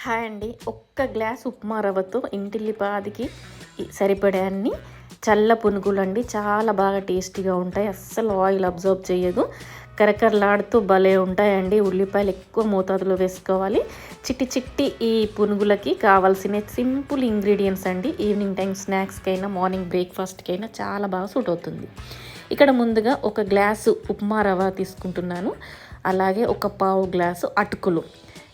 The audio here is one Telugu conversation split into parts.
హాయ్ అండి. ఒక్క గ్లాస్ ఉప్మా రవ్వతో ఇంటిల్లిపాదికి సరిపడే అన్ని చల్ల పునుగులు అండి. చాలా బాగా టేస్టీగా ఉంటాయి. అస్సలు ఆయిల్ అబ్జర్వ్ చేయదు. కరకరలాడుతూ భలే ఉంటాయండి. ఉల్లిపాయలు ఎక్కువ మోతాదులో వేసుకోవాలి. చిట్టి చిట్టి ఈ పునుగులకి కావాల్సిన సింపుల్ ఇంగ్రీడియంట్స్ అండి. ఈవినింగ్ టైం స్నాక్స్కైనా మార్నింగ్ బ్రేక్ఫాస్ట్కైనా చాలా బాగా సూట్ అవుతుంది. ఇక్కడ ముందుగా ఒక గ్లాసు ఉప్మా రవ్వ తీసుకుంటున్నాను. అలాగే ఒక పావు గ్లాసు అటుకులు.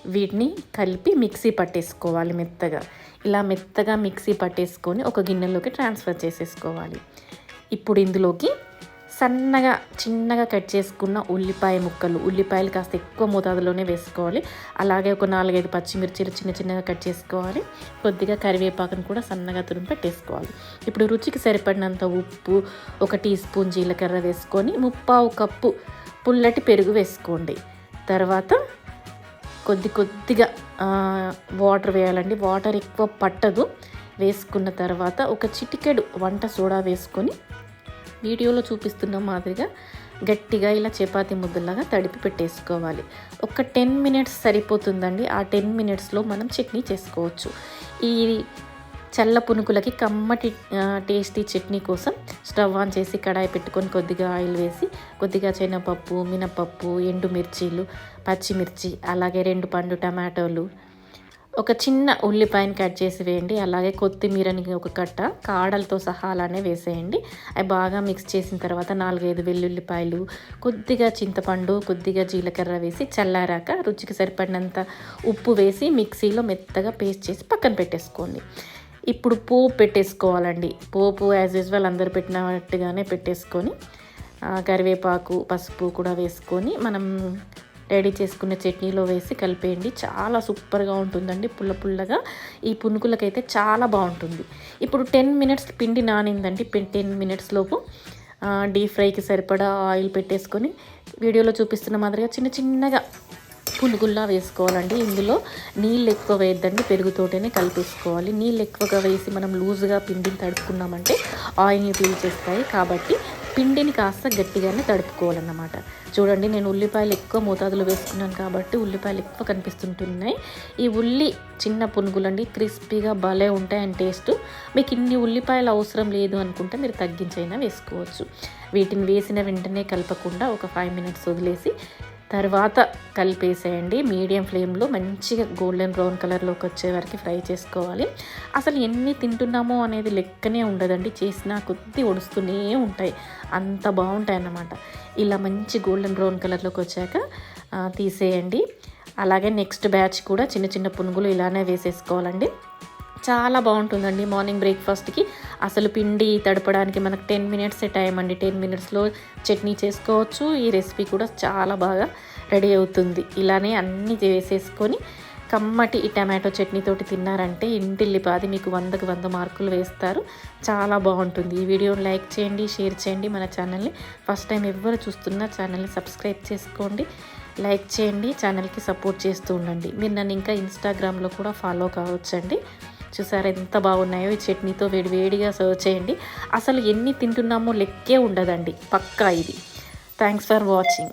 వీటిని కలిపి మిక్సీ పట్టేసుకోవాలి మెత్తగా. ఇలా మెత్తగా మిక్సీ పట్టేసుకొని ఒక గిన్నెలోకి ట్రాన్స్ఫర్ చేసేసుకోవాలి. ఇప్పుడు ఇందులోకి సన్నగా చిన్నగా కట్ చేసుకున్న ఉల్లిపాయ ముక్కలు ఉల్లిపాయలు కాస్త ఎక్కువ మోతాదులోనే వేసుకోవాలి. అలాగే ఒక నాలుగైదు పచ్చిమిర్చీలు చిన్న చిన్నగా కట్ చేసుకోవాలి. కొద్దిగా కరివేపాకును కూడా సన్నగా తురిమి పెట్టేసుకోవాలి. ఇప్పుడు రుచికి సరిపడినంత ఉప్పు ఒక టీ స్పూన్ జీలకర్ర వేసుకొని ముప్పావు కప్పు పుల్లటి పెరుగు వేసుకోండి. తర్వాత కొద్ది కొద్దిగా వాటర్ వేయాలండి. వాటర్ ఎక్కువ పట్టదు. వేసుకున్న తర్వాత ఒక చిటికెడు వంట సోడా వేసుకొని వీడియోలో చూపిస్తున్న మాదిరిగా గట్టిగా ఇలా చపాతీ ముద్దలాగా తడిపి పెట్టేసుకోవాలి. ఒక టెన్ మినిట్స్ సరిపోతుందండి. ఆ టెన్ మినిట్స్లో మనం చట్నీ చేసుకోవచ్చు. ఈ చల్ల పునుకులకి కమ్మటి టేస్టీ చట్నీ కోసం స్టవ్ ఆన్ చేసి కడాయి పెట్టుకొని కొద్దిగా ఆయిల్ వేసి కొద్దిగా శనగపప్పు మినపప్పు ఎండుమిర్చీలు పచ్చిమిర్చి అలాగే రెండు పండు టమాటోలు ఒక చిన్న ఉల్లిపాయని కట్ చేసి వేయండి. అలాగే కొత్తిమీరని ఒక కట్ట కాడలతో సహా అలానే వేసేయండి. అవి బాగా మిక్స్ చేసిన తర్వాత నాలుగైదు వెల్లుల్లిపాయలు కొద్దిగా చింతపండు కొద్దిగా జీలకర్ర వేసి చల్లారాక రుచికి సరిపడినంత ఉప్పు వేసి మిక్సీలో మెత్తగా పేస్ట్ చేసి పక్కన పెట్టేసుకోండి. ఇప్పుడు పోపు పెట్టేసుకోవాలండి. పోపు యాజ్ యూజువల్ అందరు పెట్టినట్టుగానే పెట్టేసుకొని కరివేపాకు పసుపు కూడా వేసుకొని మనం రెడీ చేసుకున్న చట్నీలో వేసి కలిపేయండి. చాలా సూపర్గా ఉంటుందండి పుల్ల పుల్లగా. ఈ పునుకులకైతే చాలా బాగుంటుంది. ఇప్పుడు టెన్ మినిట్స్ పిండి నానిందండి. టెన్ మినిట్స్ లోపు డీప్ ఫ్రైకి సరిపడా ఆయిల్ పెట్టేసుకొని వీడియోలో చూపిస్తున్న మాదిరిగా చిన్న చిన్నగా పునుగుల్లా వేసుకోవాలండి. ఇందులో నీళ్ళు ఎక్కువ వేయద్దండి. పెరుగుతోటనే కలిపేసుకోవాలి. నీళ్ళు ఎక్కువగా వేసి మనం లూజ్గా పిండిని తడుపుకున్నామంటే ఆయిల్ని పీల్చేస్తాయి కాబట్టి పిండిని కాస్త గట్టిగానే తడుపుకోవాలన్నమాట. చూడండి నేను ఉల్లిపాయలు ఎక్కువ మోతాదులో వేసుకున్నాను కాబట్టి ఉల్లిపాయలు ఎక్కువ కనిపిస్తుంటున్నాయి. ఈ ఉల్లి చిన్న పునుగులండి క్రిస్పీగా భలే ఉంటాయి టేస్ట్. మీకు ఇన్ని ఉల్లిపాయలు అవసరం లేదు అనుకుంటే మీరు తగ్గించైనా వేసుకోవచ్చు. వీటిని వేసిన వెంటనే కలపకుండా ఒక ఫైవ్ మినిట్స్ వదిలేసి తర్వాత కలిపేసేయండి. మీడియం ఫ్లేమ్లో మంచిగా గోల్డెన్ బ్రౌన్ కలర్లోకి వచ్చే వరకు ఫ్రై చేసుకోవాలి. అసలు ఎన్ని తింటున్నామో అనేది లెక్కనే ఉండదండి. చేసినా కొద్ది ఒడుస్తూనే ఉంటాయి. అంత బాగుంటాయి అన్నమాట. ఇలా మంచి గోల్డెన్ బ్రౌన్ కలర్లోకి వచ్చాక తీసేయండి. అలాగే నెక్స్ట్ బ్యాచ్ కూడా చిన్న చిన్న పునుగులు ఇలానే వేసేసుకోవాలండి. చాలా బాగుంటుందండి మార్నింగ్ బ్రేక్ఫాస్ట్కి. అసలు పిండి తడపడానికి మనకు టెన్ మినిట్సే టైం అండి. టెన్ మినిట్స్లో చట్నీ చేసుకోవచ్చు. ఈ రెసిపీ కూడా చాలా బాగా రెడీ అవుతుంది. ఇలానే అన్నీ వేసేసుకొని కమ్మటి ఈ టమాటో చట్నీతోటి తిన్నారంటే ఇంటిల్లిపాది మీకు వందకు వంద మార్కులు వేస్తారు. చాలా బాగుంటుంది. ఈ వీడియోని లైక్ చేయండి షేర్ చేయండి. మన ఛానల్ని ఫస్ట్ టైం ఎవరు చూస్తున్నా ఛానల్ని సబ్స్క్రైబ్ చేసుకోండి. లైక్ చేయండి ఛానల్కి సపోర్ట్ చేస్తూ ఉండండి. మీరు నన్ను ఇంకా ఇన్స్టాగ్రామ్లో కూడా ఫాలో కావచ్చండి. చూసారా ఎంత బాగున్నాయో? ఈ చట్నీతో వేడి వేడిగా సర్వ్ చేయండి. అసలు ఎన్ని తింటున్నామో లెక్కే ఉండదండి. పక్కా ఇది. Thanks for watching